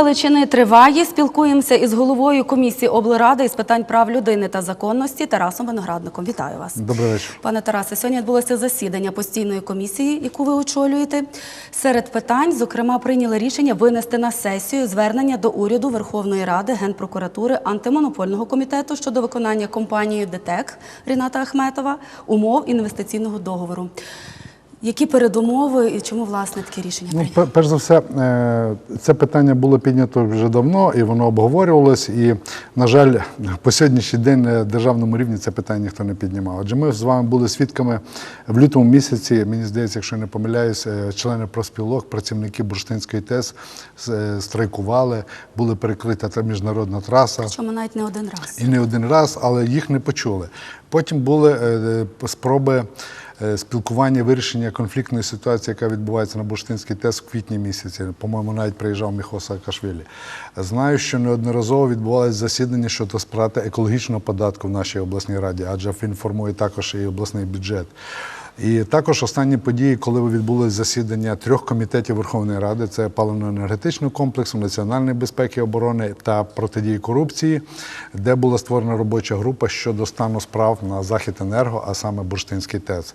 Галичини триває. Спілкуємося із головою комісії облради із питань прав людини та законності Тарасом Виноградником. Вітаю вас. Добрий вечір. Пане Тарасе, сьогодні відбулося засідання постійної комісії, яку ви очолюєте. Серед питань, зокрема, прийняли рішення винести на сесію звернення до уряду Верховної Ради, Генпрокуратури, антимонопольного комітету щодо виконання компанією ДТЕК Ріната Ахметова умов інвестиційного договору. Які передумови і чому власне таке рішення Ну, прийняли? перш за все, е, це питання було піднято вже давно, і воно обговорювалось. І, на жаль, по сьогоднішній день на державному рівні це питання ніхто не піднімав. Адже ми з вами були свідками в лютому місяці. Мені здається, якщо я не помиляюсь, е, члени профспілок, працівники Бурштинської ТЕС е, страйкували, була перекрита та міжнародна траса. Чому навіть не один раз? І не один раз, але їх не почули. Потім були спроби спілкування, вирішення конфліктної ситуації, яка відбувається на Бурштинській ТЕС в квітні місяці. По-моєму, навіть приїжджав Міхо Саакашвілі. Знаю, що неодноразово відбувалися засідання щодо сплати екологічного податку в нашій обласній раді, адже він формує також і обласний бюджет. І також останні події, коли відбулось засідання трьох комітетів Верховної Ради: це паливно-енергетичного комплексу, національної безпеки оборони та протидії корупції, де була створена робоча група щодо стану справ на захід енерго, а саме Бурштинський ТЕЦ.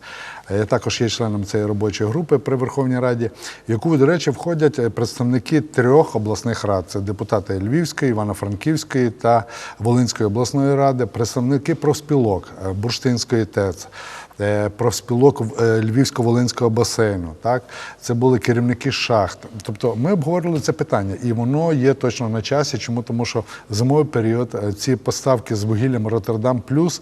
Я також є членом цієї робочої групи при Верховній Раді, яку, до речі, входять е, представники трьох обласних рад: це депутати Львівської, Івано-Франківської та Волинської обласної ради, представники профспілок е, Бурштинської ТЕЦ е, профспілок е, Львівсько-Волинського басейну. Так? Це були керівники шахт. Тобто ми обговорили це питання, і воно є точно на часі. Чому? Тому що зимовий період е, ці поставки з вугіллям Роттердам плюс,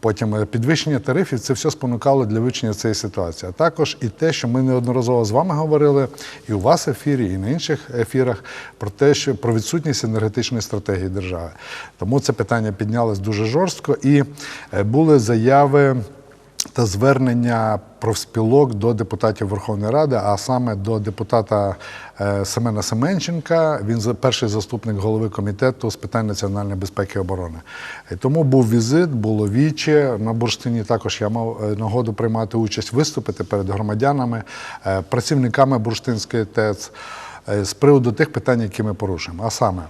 потім е, підвищення тарифів, це все спонукало для вивчення цієї ситуації. А також і те, що ми неодноразово з вами говорили, і у вас в ефірі, і на інших ефірах про те, що про відсутність енергетичної стратегії держави. Тому це питання піднялось дуже жорстко, і е, були заяви та звернення профспілок до депутатів Верховної Ради, а саме до депутата е, Семена Семенченка. Він перший заступник голови комітету з питань національної безпеки і оборони. Тому був візит, було віче на бурштині. Також я мав е, нагоду приймати участь, виступити перед громадянами, е, працівниками бурштинської ТЕЦ е, з приводу тих питань, які ми порушуємо. А саме.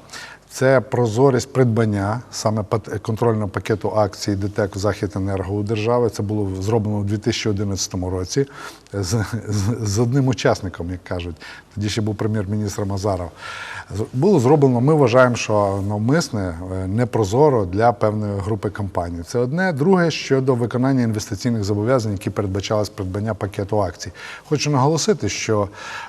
Це прозорість придбання саме контрольного пакету акцій ДТЕК «Західенерго» захід енерго у держави. Це було зроблено у 2011 році з, з, з одним учасником, як кажуть. Тоді ще був прем'єр-міністр Мазаров. Було зроблено, ми вважаємо, що навмисне, е, непрозоро для певної групи компаній. Це одне. Друге щодо виконання інвестиційних зобов'язань, які передбачались придбання пакету акцій. Хочу наголосити, що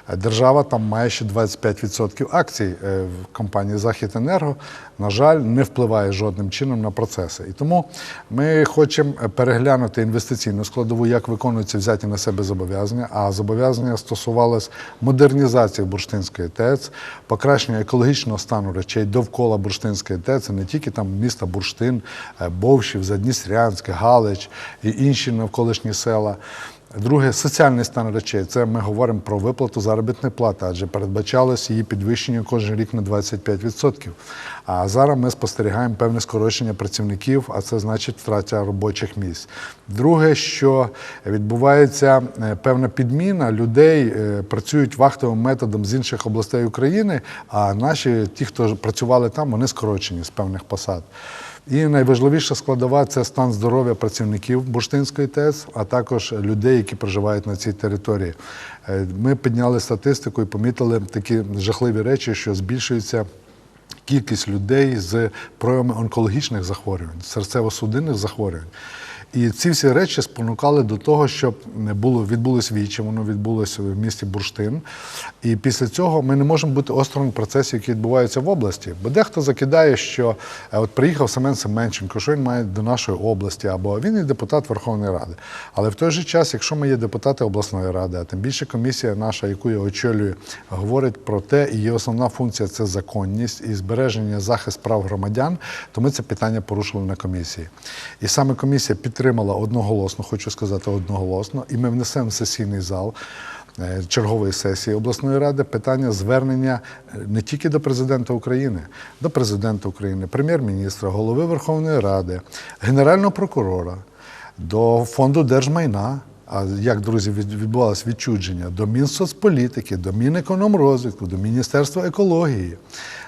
е, держава там має ще 25% акцій е, в компанії Західенерго. На жаль, не впливає жодним чином на процеси. І тому ми хочемо переглянути інвестиційну складову, як виконуються взяті на себе зобов'язання. А зобов'язання стосувалось модернізації Бурштинської ТЕЦ, покращення екологічного стану речей довкола Бурштинської ТЕЦ, не тільки там міста Бурштин, е, Бовщів, Задністрянське, Галич і інші навколишні села. Друге, соціальний стан речей. Це ми говоримо про виплату заробітної плати, адже передбачалось її підвищення кожен рік на 25%. А зараз ми спостерігаємо певне скорочення працівників, а це значить втрата робочих місць. Друге, що відбувається е, певна підміна людей, е, працюють вахтовим методом з інших областей України, а наші, ті, хто працювали там, вони скорочені з певних посад. І найважливіша складова це стан здоров'я працівників Бурштинської ТЕС, а також людей, які проживають на цій території. Е, Ми підняли статистику і помітили такі жахливі речі, що збільшується. Кількість людей з проявами онкологічних захворювань, серцево-судинних захворювань. І ці всі речі спонукали до того, щоб не було відбулось вічі, воно відбулося в місті Бурштин. І після цього ми не можемо бути осторонь процесів, які відбуваються в області. Бо дехто закидає, що е, от приїхав Семен Семенченко, що він має до нашої області, або він є депутат Верховної Ради. Але в той же час, якщо ми є депутати обласної ради, а тим більше комісія наша, яку я очолюю, говорить про те, і є основна функція це законність і збереження захист прав громадян, то ми це питання порушили на комісії. І саме комісія підтримала одноголосно, хочу сказати одноголосно, і ми внесемо в сесійний зал. е, Чергової сесії обласної ради питання звернення е, не тільки до президента України, до президента України, прем'єр-міністра, голови Верховної Ради, генерального прокурора, до фонду держмайна. А як друзі від- відбувалось відчудження до Мінсоцполітики, до Мінекономрозвитку, до Міністерства екології,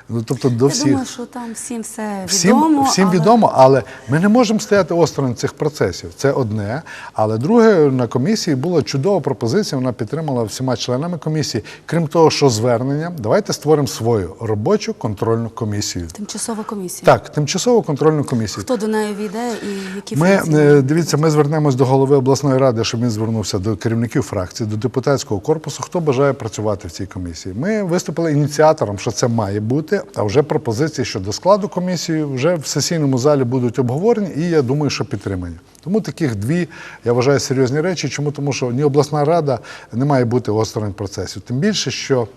Ну, тобто до Я всіх. думаю, що там всім все Всім, відомо. всім але- відомо, але ми не можемо стояти осторонь цих процесів. Це одне. Але друге, на комісії була чудова пропозиція, вона підтримала всіма членами комісії. Крім того, що звернення, давайте створимо свою робочу контрольну комісію. Тимчасова комісія. Так, тимчасову контрольну комісію. Хто до неї війде і які Ми функції? е, дивіться, ми звернемось до голови обласної ради, щоб він звернувся до керівників фракцій, до депутатського корпусу. Хто бажає працювати в цій комісії? Ми виступили ініціатором, що це має бути. А вже пропозиції щодо складу комісії вже в сесійному залі будуть обговорені, і я думаю, що підтримані. Тому таких дві я вважаю серйозні речі. Чому тому, що ні обласна рада не має бути осторонь процесів. Тим більше, що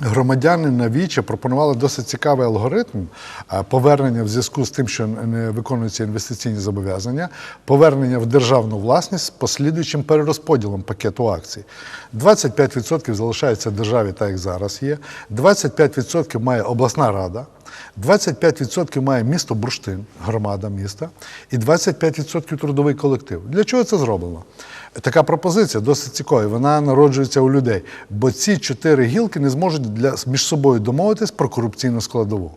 Громадяни на віче пропонували досить цікавий алгоритм е, повернення в зв'язку з тим, що не виконуються інвестиційні зобов'язання, повернення в державну власність з послідуючим перерозподілом пакету акцій. 25% залишається державі, так як зараз є. 25% має обласна рада. 25% має місто Бурштин, громада міста, і 25% трудовий колектив. Для чого це зроблено? Така пропозиція досить цікава. Вона народжується у людей, бо ці чотири гілки не зможуть для, між собою домовитись про корупційну складову.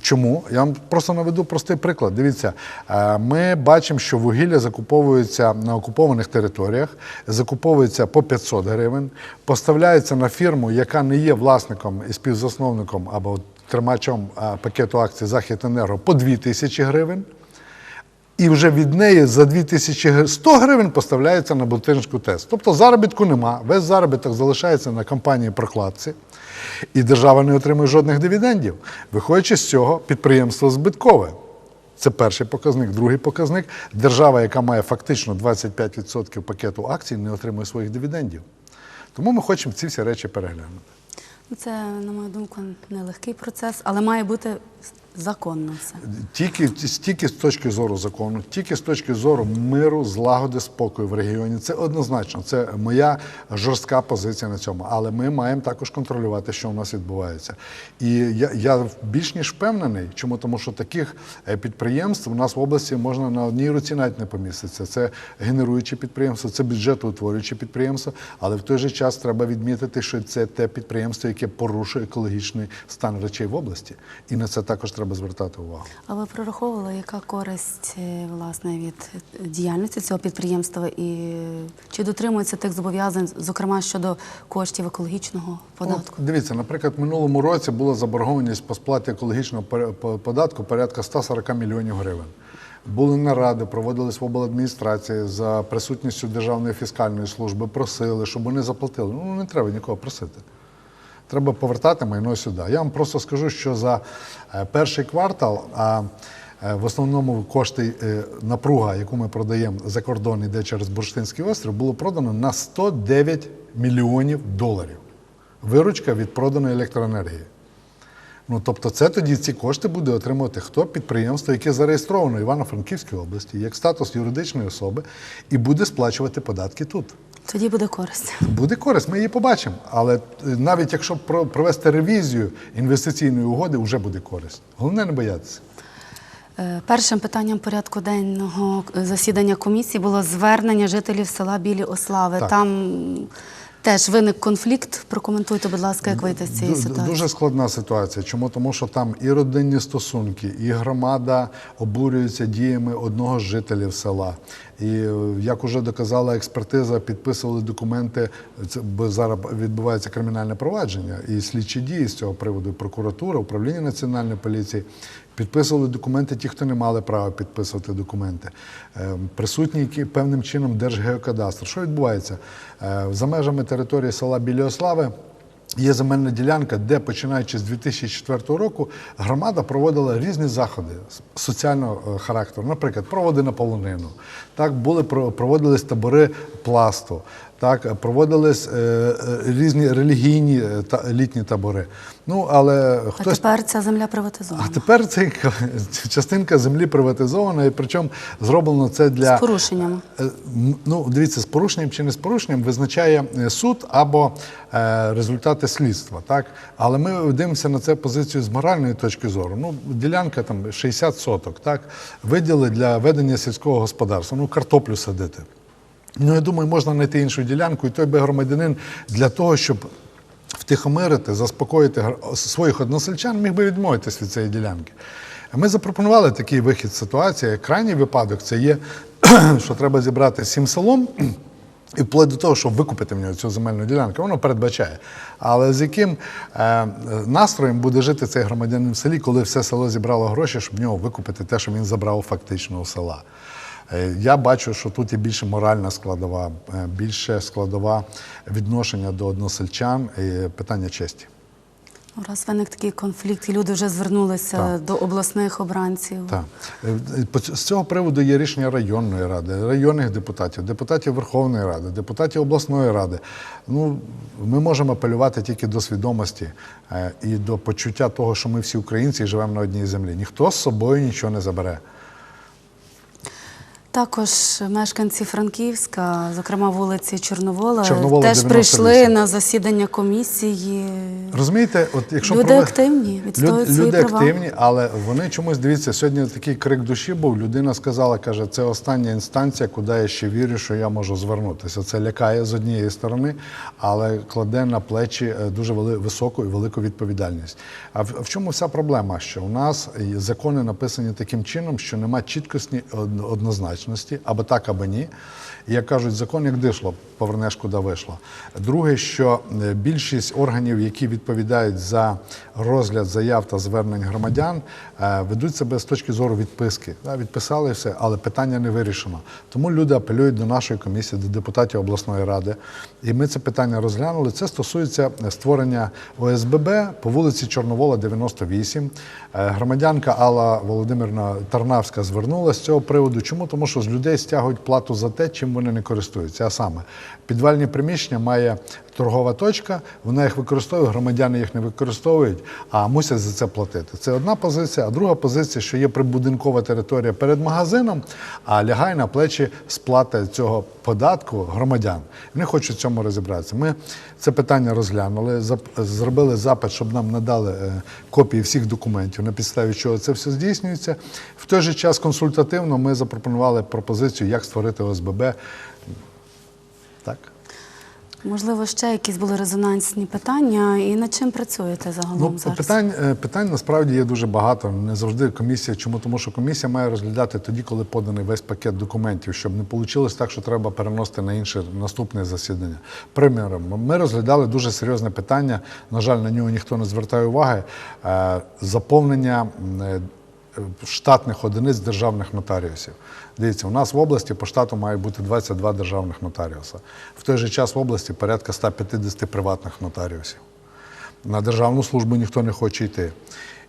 Чому? Я вам просто наведу простий приклад. Дивіться, е, ми бачимо, що вугілля закуповується на окупованих територіях, закуповується по 500 гривень, поставляється на фірму, яка не є власником і співзасновником або тримачом е, пакету акцій Західенерго по 2 тисячі гривень. І вже від неї за 2100 гривень поставляється на Бутирську ТЕС. Тобто заробітку нема, весь заробіток залишається на компанії прокладці, і держава не отримує жодних дивідендів. Виходячи з цього, підприємство збиткове. Це перший показник. Другий показник держава, яка має фактично 25% пакету акцій, не отримує своїх дивідендів. Тому ми хочемо ці всі речі переглянути. Ну, Це, на мою думку, нелегкий процес, але має бути законно все. Тільки, тільки з точки зору закону, тільки з точки зору миру, злагоди, спокою в регіоні. Це однозначно. Це моя жорстка позиція на цьому. Але ми маємо також контролювати, що у нас відбувається. І я, я більш ніж впевнений, чому тому, що таких е, підприємств у нас в області можна на одній руці навіть не поміститися. Це генеруючі підприємства, це бюджетоутворюючі підприємства. Але в той же час треба відмітити, що це те підприємство, яке порушує екологічний стан речей в області. І на це також треба звертати увагу. А ви прораховували, яка користь е, власне від е, діяльності цього підприємства і чи дотримується тих зобов'язань, зокрема щодо коштів екологічного податку? От, дивіться, наприклад, в минулому році була заборгованість по сплаті екологічного податку порядка 140 мільйонів гривень. Були наради, проводились в обладміністрації за присутністю Державної фіскальної служби, просили, щоб вони заплатили. Ну, не треба нікого просити. Треба повертати майно сюди. Я вам просто скажу, що за е, перший квартал, а е, в основному кошти е, напруга, яку ми продаємо за кордон, іде через Бурштинський острів, було продано на 109 мільйонів доларів. Виручка від проданої електроенергії. Ну, тобто, це тоді ці кошти буде отримувати хто? Підприємство, яке зареєстровано в Івано-Франківській області, як статус юридичної особи, і буде сплачувати податки тут. Тоді буде користь. Буде користь, ми її побачимо. Але е, навіть якщо провести ревізію інвестиційної угоди, вже буде користь. Головне не боятися. Е, Першим питанням порядку денного е, засідання комісії було звернення жителів села Білі Ослави. Так. Там теж виник конфлікт. Прокоментуйте, будь ласка, як вийти з цієї ситуації. Дуже складна ситуація. Чому? Тому що там і родинні стосунки, і громада обурюється діями одного з жителів села. І е, як уже доказала експертиза, підписували документи. Це бо зараз відбувається кримінальне провадження і слідчі дії з цього приводу. Прокуратура, управління національної поліції підписували документи, ті, хто не мали права підписувати документи. Е, Присутні які певним чином Держгеокадастр. Що відбувається Е, за межами території села Біліослави? Є земельна ділянка, де починаючи з 2004 року громада проводила різні заходи соціального е, характеру. Наприклад, проводи на полонину. Так були про- проводились табори пласту. Так проводились е, е, різні релігійні е, та літні табори. Ну але А тепер ця земля приватизована. а тепер це частинка землі приватизована, і причому зроблено це для З порушеннями. Е, Ну, дивіться, з порушенням чи не з порушенням визначає суд або е, результати слідства. Так? Але ми дивимося на це позицію з моральної точки зору. Ну, ділянка там 60 соток, так? виділи для ведення сільського господарства, ну, картоплю садити. Ну, я думаю, можна знайти іншу ділянку, і той би громадянин для того, щоб втихомирити, заспокоїти своїх односельчан, міг би відмовитись від цієї ділянки. Ми запропонували такий вихід ситуації. Крайній випадок це є, що треба зібрати сім селом. І вплоть до того, щоб викупити в нього цю земельну ділянку, воно передбачає. Але з яким е, настроєм буде жити цей громадянин в селі, коли все село зібрало гроші, щоб в нього викупити те, що він забрав фактично у села. Е, Я бачу, що тут є більше моральна складова, е, більше складова відношення до односельчан і питання честі. Раз виник такий конфлікт, і люди вже звернулися Так. до обласних обранців. Так. Е, З цього приводу є рішення районної ради, районних депутатів, депутатів Верховної Ради, депутатів обласної ради. Ну, ми можемо апелювати тільки до свідомості і до почуття того, що ми всі українці і живемо на одній землі. Ніхто з собою нічого не забере. Також мешканці Франківська, зокрема вулиці Чорновола, Чорновола, теж 98. прийшли на засідання комісії. Розумієте, от якщо Люди прове- активні, відстоюють Люд- свої люди права. активні, але вони чомусь дивіться. Сьогодні такий крик душі був. Людина сказала, каже, це остання інстанція, куди я ще вірю, що я можу звернутися. Це лякає з однієї сторони, але кладе на плечі е, дуже високу і велику відповідальність. А в, чому вся проблема? Що у нас закони написані таким чином, що нема чіткості од- однозначності, або так, або ні. Як кажуть, закон як дишло, повернеш куди вийшло. Друге, що е, більшість органів, які відповідають за розгляд заяв та звернень громадян, е, ведуть себе з точки зору відписки. Відписали все, але питання не вирішено. Тому люди апелюють до нашої комісії, до депутатів обласної ради. І ми це питання розглянули. Це стосується створення ОСББ по вулиці Чорновола, 98. Е, Громадянка Алла Володимирівна Тарнавська звернулася з цього приводу. Чому? Тому що з людей стягують плату за те, чим вони не користуються. А саме, підвальні приміщення має торгова точка, вона їх використовує, громадяни їх не використовують, а мусять за це платити. Це одна позиція. А друга позиція, що є прибудинкова територія перед магазином, а лягає на плечі сплата цього податку громадян. Вони хочуть в цьому розібратися. Ми це питання розглянули, зробили запит, щоб нам надали е, копії всіх документів, на підставі чого це все здійснюється. В той же час консультативно ми запропонували пропозицію, як створити ОСББ. Так. Можливо, ще якісь були резонансні питання, і над чим працюєте загалом Ну, зараз? питань, е, питань насправді є дуже багато. Не завжди комісія. Чому? Тому що комісія має розглядати тоді, коли поданий весь пакет документів, щоб не вийшло так, що треба переносити на інше наступне засідання. Приміром, ми розглядали дуже серйозне питання. На жаль, на нього ніхто не звертає уваги. е, Заповнення. Штатних одиниць державних нотаріусів. Дивіться, у нас в області по штату має бути 22 державних нотаріуса. В той же час в області порядка 150 приватних нотаріусів. На державну службу ніхто не хоче йти.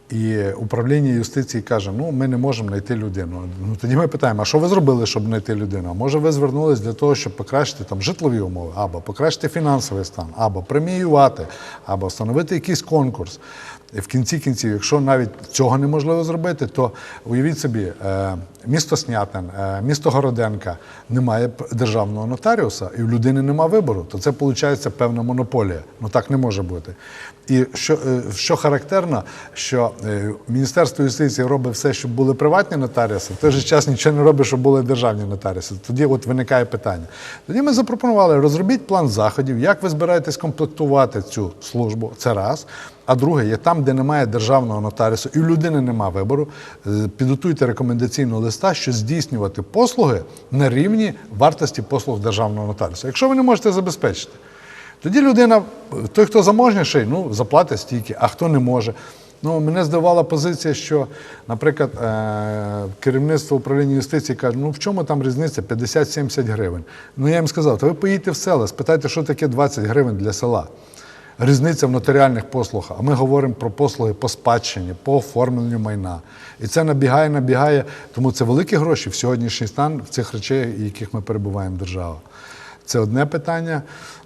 І управління юстиції каже: ну ми не можемо знайти людину. Ну тоді ми питаємо, а що ви зробили, щоб знайти людину? А може ви звернулись для того, щоб покращити там житлові умови, або покращити фінансовий стан, або преміювати, або встановити якийсь конкурс. В кінці кінців, якщо навіть цього неможливо зробити, то уявіть собі, е, місто Снятин, е, місто Городенка немає державного нотаріуса, і в людини немає вибору, то це виходить певна монополія. Ну так не може бути. І що, е, що характерно, що Міністерство юстиції робить все, щоб були приватні нотаріуси, в той же час нічого не робить, щоб були державні нотаріуси. Тоді от виникає питання. Тоді ми запропонували розробіть план заходів, як ви збираєтесь комплектувати цю службу. Це раз. А друге, є там, де немає державного нотаріусу, і в людини немає вибору, е, підготуйте рекомендаційного листа, що здійснювати послуги на рівні вартості послуг державного нотаріуса. Якщо ви не можете забезпечити, тоді людина, той, хто заможніший, ну, заплатить стільки, а хто не може. Ну, мене здивувала позиція, що, наприклад, е, керівництво управління юстиції каже, ну в чому там різниця 50-70 гривень. Ну я їм сказав, то ви поїдьте в села, спитайте, що таке 20 гривень для села. Різниця в нотаріальних послугах. А ми говоримо про послуги по спадщині, по оформленню майна. І це набігає, набігає. Тому це великі гроші в сьогоднішній стан в цих речей, в яких ми перебуваємо держава. Це одне питання.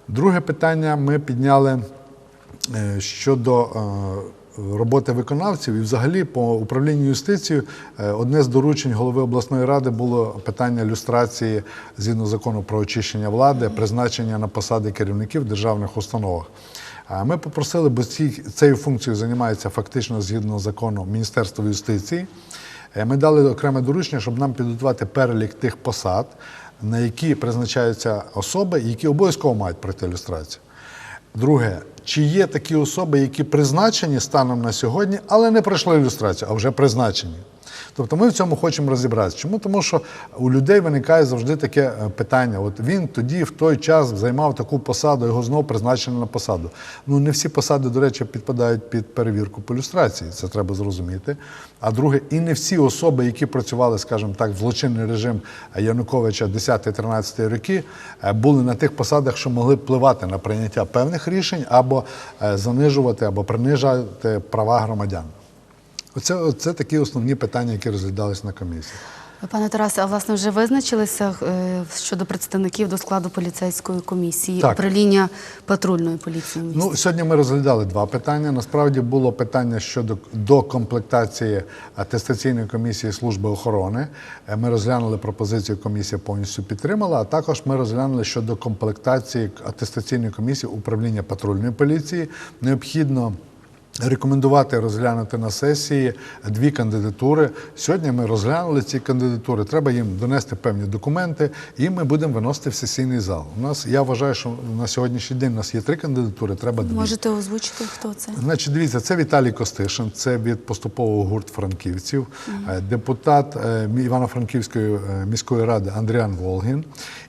Друге питання ми підняли е, щодо е, роботи виконавців. І взагалі по управлінню юстицією е, одне з доручень голови обласної ради було питання люстрації згідно закону про очищення влади, призначення на посади керівників в державних установах. Ми попросили, бо ці- цією функцією займається фактично згідно закону Міністерство юстиції. Е, Ми дали окреме доручення, щоб нам підготувати перелік тих посад, на які призначаються особи, які обов'язково мають пройти ілюстрацію. Друге, чи є такі особи, які призначені станом на сьогодні, але не пройшли ілюстрацію, а вже призначені. Тобто ми в цьому хочемо розібратися. Чому? Тому що у людей виникає завжди таке е, питання. От він тоді, в той час, займав таку посаду, його знову призначили на посаду. Ну не всі посади, до речі, підпадають під перевірку по ілюстрації. Це треба зрозуміти. А друге, і не всі особи, які працювали, скажімо так, в злочинний режим Януковича 10-13 роки, е, були на тих посадах, що могли впливати на прийняття певних рішень або е, занижувати, або принижати права громадян. Оце, оце такі основні питання, які розглядались на комісії. Пане Тарасе, а власне вже визначилися е, щодо представників до складу поліцейської комісії Так. управління патрульної поліції? Ну, сьогодні ми розглядали два питання. Насправді було питання щодо докомплектації атестаційної комісії служби охорони. Е, Ми розглянули пропозицію, комісія повністю підтримала. А також ми розглянули щодо комплектації атестаційної комісії управління патрульної поліції. Необхідно. Рекомендувати розглянути на сесії дві кандидатури. Сьогодні ми розглянули ці кандидатури. Треба їм донести певні документи, і ми будемо виносити в сесійний зал. У нас я вважаю, що на сьогоднішній день у нас є три кандидатури. Треба дві. Можете озвучити, хто це? Значить, дивіться, це Віталій Костишин, це від поступового гурт франківців, е, депутат е, Івано-Франківської е, міської ради Андріан Волгін.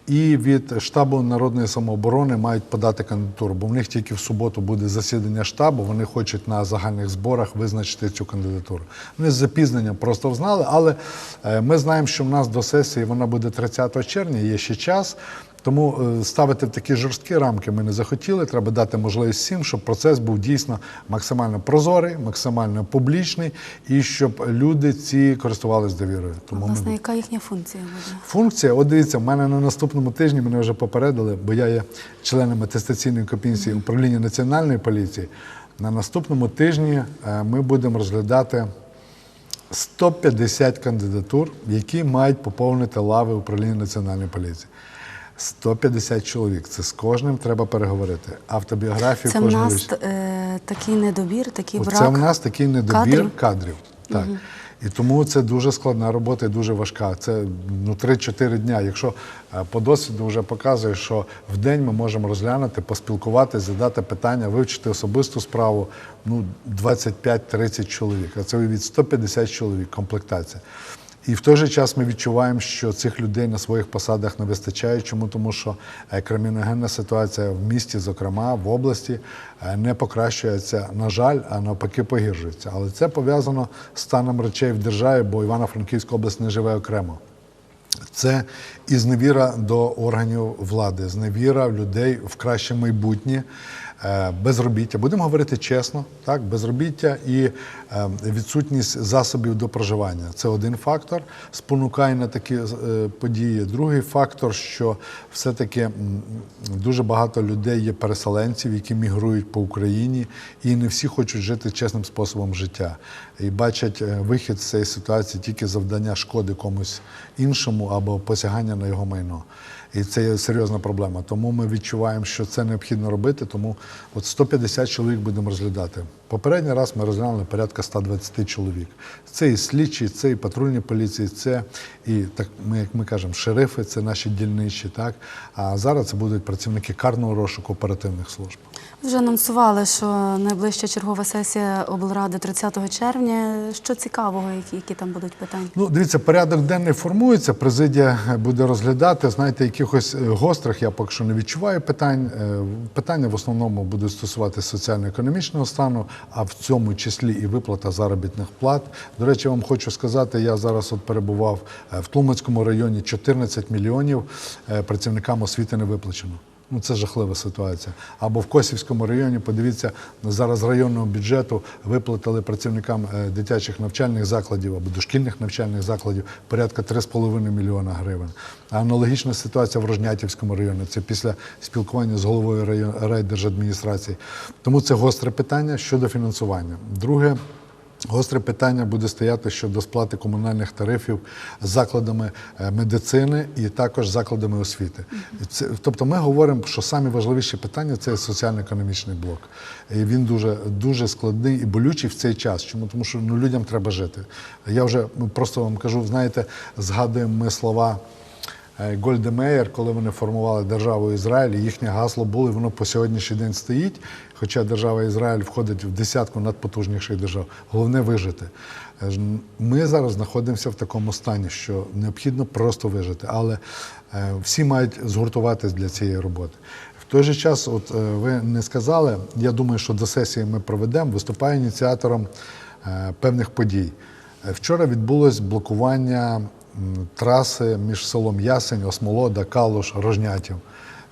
І від штабу народної самооборони мають подати кандидатуру, бо в них тільки в суботу буде засідання штабу. Вони хочуть на загальних зборах визначити цю кандидатуру. Вони з запізненням просто взнали, але е, ми знаємо, що в нас до сесії вона буде 30 червня, є ще час. Тому е, ставити в такі жорсткі рамки ми не захотіли. Треба дати можливість всім, щоб процес був дійсно максимально прозорий, максимально публічний і щоб люди ці користувалися довірою. Тому ми Власне, яка їхня функція буде? Функція, от дивіться, в мене на наступному тижні мене вже попередили, бо я є членом атестаційної комісії управління національної поліції. На наступному тижні е, ми будемо розглядати 150 кандидатур, які мають поповнити лави управління національної поліції. 150 чоловік. Це з кожним треба переговорити. Автобіографію Це в кожного. нас е, такий недобір, такий брак. Це в нас такий недобір кадрів? кадрів. Так. І тому це дуже складна робота і дуже важка. Це ну, 3-4 дня. Якщо е, по досвіду вже показує, що в день ми можемо розглянути, поспілкуватися, задати питання, вивчити особисту справу ну, 25-30 чоловік. А це від 150 чоловік комплектація. І в той же час ми відчуваємо, що цих людей на своїх посадах не вистачає. Чому? Тому що е, криміногенна ситуація в місті, зокрема в області, е, не покращується, на жаль, а навпаки погіршується. Але це пов'язано з станом речей в державі, бо Івано-Франківська область не живе окремо. Це і зневіра до органів влади, зневіра людей в краще майбутнє, безробіття. Будемо говорити чесно, так, безробіття і е, відсутність засобів до проживання. Це один фактор, спонукає на такі е, події. Другий фактор, що все-таки дуже багато людей є переселенців, які мігрують по Україні, і не всі хочуть жити чесним способом життя. І бачать е, вихід з цієї ситуації тільки завдання шкоди комусь іншому або посягання на його майно. І це є серйозна проблема. Тому ми відчуваємо, що це необхідно робити. Тому от 150 чоловік будемо розглядати. Попередній раз ми розглянули порядка 120 чоловік. Це і слідчі, це і патрульні поліції, це і так ми, як ми кажемо, шерифи, це наші дільничі. Так а зараз це будуть працівники карного розшуку оперативних служб. Вже анонсували, що найближча чергова сесія облради 30 червня. Що цікавого, які, там будуть питання? Ну, дивіться, порядок денний формується. Президія буде розглядати. Знаєте, якихось е, гострих я поки що не відчуваю питань. Е, Питання в основному будуть стосуватися соціально-економічного стану, а в цьому числі і виплата заробітних плат. До речі, вам хочу сказати, я зараз от перебував е, в Тлумацькому районі 14 мільйонів працівникам освіти не виплачено. Ну, це жахлива ситуація. Або в Косівському районі, подивіться, зараз районного бюджету виплатили працівникам е, дитячих навчальних закладів або дошкільних навчальних закладів порядка 3,5 мільйона гривень. Аналогічна ситуація в Рожнятівському районі. Це після спілкування з головою райдержадміністрації. Тому це гостре питання щодо фінансування. Друге. Гостре питання буде стояти щодо сплати комунальних тарифів закладами е, медицини і також закладами освіти. Це, тобто ми говоримо, що самі важливіші питання це соціально-економічний блок. І він дуже, дуже складний і болючий в цей час. Чому? Тому що ну, людям треба жити. Я вже просто вам кажу, знаєте, згадуємо ми слова е, Гольде Меєр, коли вони формували державу Ізраїль, їхнє гасло було, і воно по сьогоднішній день стоїть. Хоча держава Ізраїль входить в десятку надпотужніших держав. Головне вижити. Е, Ми зараз знаходимося в такому стані, що необхідно просто вижити, але е, всі мають згуртуватись для цієї роботи. В той же час, от ви не сказали, я думаю, що до сесії ми проведемо, виступаю ініціатором певних подій. Вчора відбулось блокування траси між селом Ясень, Осмолода, Калуш, Рожнятів.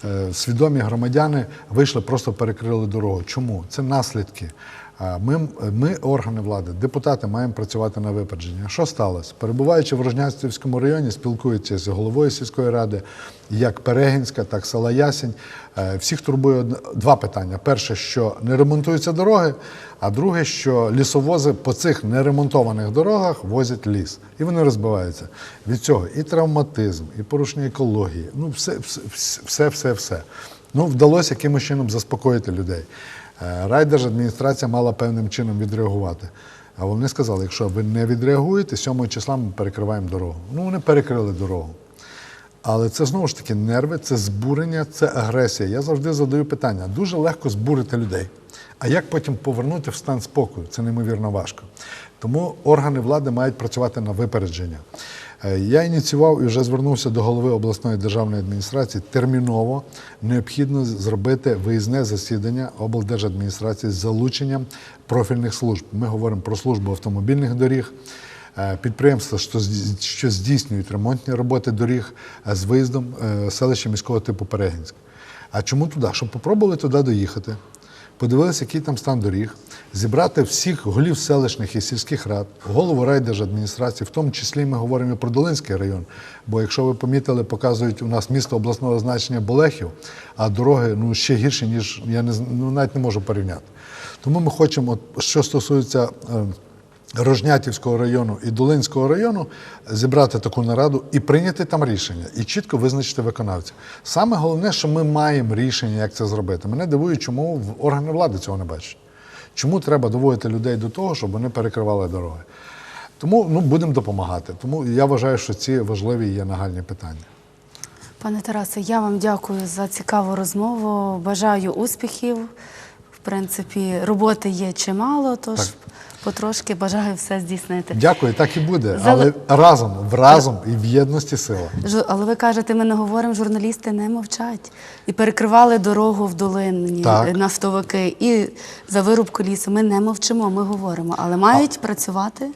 Е, Свідомі громадяни вийшли, просто перекрили дорогу. Чому? Це наслідки. Ми, ми, органи влади, депутати, маємо працювати на випередження. Що сталося? Перебуваючи в Рожнятівському районі, спілкуючись з головою сільської ради, як Перегінська, так і села Ясень. Е, Всіх турбує два питання: перше, що не ремонтуються дороги, а друге, що лісовози по цих неремонтованих дорогах возять ліс, і вони розбиваються. Від цього і травматизм, і порушення екології. Ну, все, все, все, все. все. Ну, вдалося якимось чином заспокоїти людей. Е, Райдержадміністрація мала певним чином відреагувати. А вони сказали, якщо ви не відреагуєте, 7 числа ми перекриваємо дорогу. Ну, вони перекрили дорогу. Але це знову ж таки нерви, це збурення, це агресія. Я завжди задаю питання: дуже легко збурити людей. А як потім повернути в стан спокою? Це неймовірно важко. Тому органи влади мають працювати на випередження. Е, Я ініціював і вже звернувся до голови обласної державної адміністрації. Терміново необхідно зробити виїзне засідання облдержадміністрації з залученням профільних служб. Ми говоримо про службу автомобільних доріг, е, підприємства, що здійснюють ремонтні роботи доріг е, з виїздом селища міського типу Перегінськ. А чому туди? Щоб попробували туди доїхати, подивилися, який там стан доріг, зібрати всіх голів селищних і сільських рад, голову райдержадміністрації, в тому числі ми говоримо і про Долинський район. Бо якщо ви помітили, показують у нас місто обласного значення Болехів, а дороги ну, ще гірші, ніж я не, ну, навіть не можу порівняти. Тому ми хочемо, от, що стосується. Рожнятівського району і Долинського району зібрати таку нараду і прийняти там рішення, і чітко визначити виконавця. Саме головне, що ми маємо рішення, як це зробити. Мене дивує, чому в органи влади цього не бачать. Чому треба доводити людей до того, щоб вони перекривали дороги? Тому ну, будемо допомагати. Тому я вважаю, що ці важливі є нагальні питання. Пане Тарасе, я вам дякую за цікаву розмову. Бажаю успіхів. В принципі, роботи є чимало, тож Так. Потрошки бажаю все здійснити. Дякую, так і буде. Зали- Але разом, в разом і в єдності сила. Жу- Але ви кажете, ми не говоримо, журналісти не мовчать. І перекривали дорогу в долині Так. нафтовики, і за вирубку лісу. Ми не мовчимо, ми говоримо. Але мають працювати.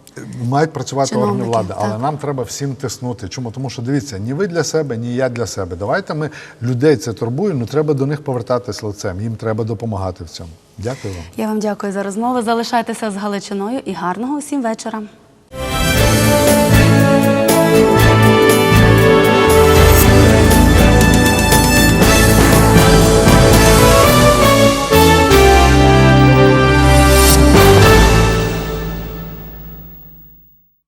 Мають працювати органи влади, але так. нам треба всім тиснути. Чому? Тому що дивіться, ні ви для себе, ні я для себе. Давайте ми людей це турбуємо, ну треба до них повертатись лицем. Їм треба допомагати в цьому. Дякую вам. Я вам дякую за розмову. Залишайтеся з Галичиною і гарного усім вечора.